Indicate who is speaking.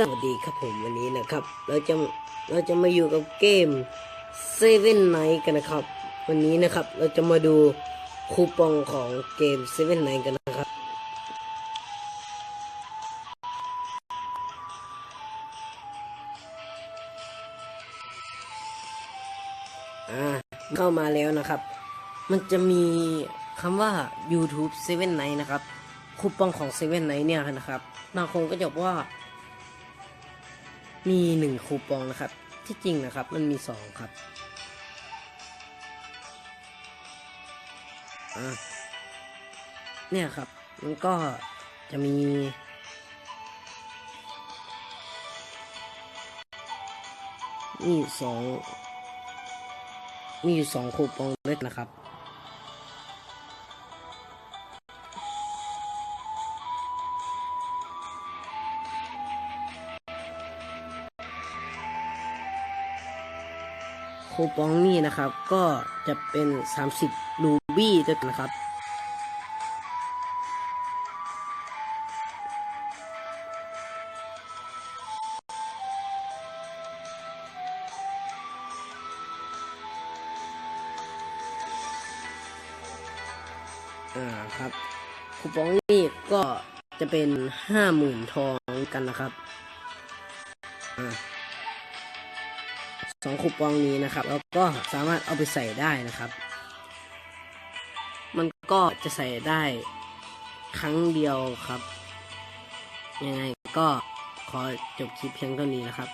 Speaker 1: สวัสดีครับผมวันนี้นะครับ เราจะเราจะมาอยู่กับเกม Seven Night กันนะครับ วันนี้นะครับเราจะมาดูคูปองของเกม Seven Night กันนะครับ อ่าเข้ามาแล้วนะครับ มันจะมีคำว่า YouTube 7 Night นะครับคูปองของ7 Night เนี่ยนะครับบางคนก็จะบอกว่า มีหนึ่งคูปองนะครับ ที่จริงนะครับมันมีสองครับเนี่ยครับ มันก็จะมีนี่สอง มีอยู่สองคูปองด้วยนะครับ คูปองนี่นะครับ ก็จะเป็น 30 รูบี้ด้วยนะครับ อ่าครับ คูปองนี่ก็จะเป็นห้าหมื่นทองกันนะครับ อ่า สองคูปองนี้นะครับ แล้วก็สามารถเอาไปใส่ได้นะครับ มันก็จะใส่ได้ครั้งเดียวครับ ยังไงก็ขอจบคลิปเพียงเท่านี้นะครับ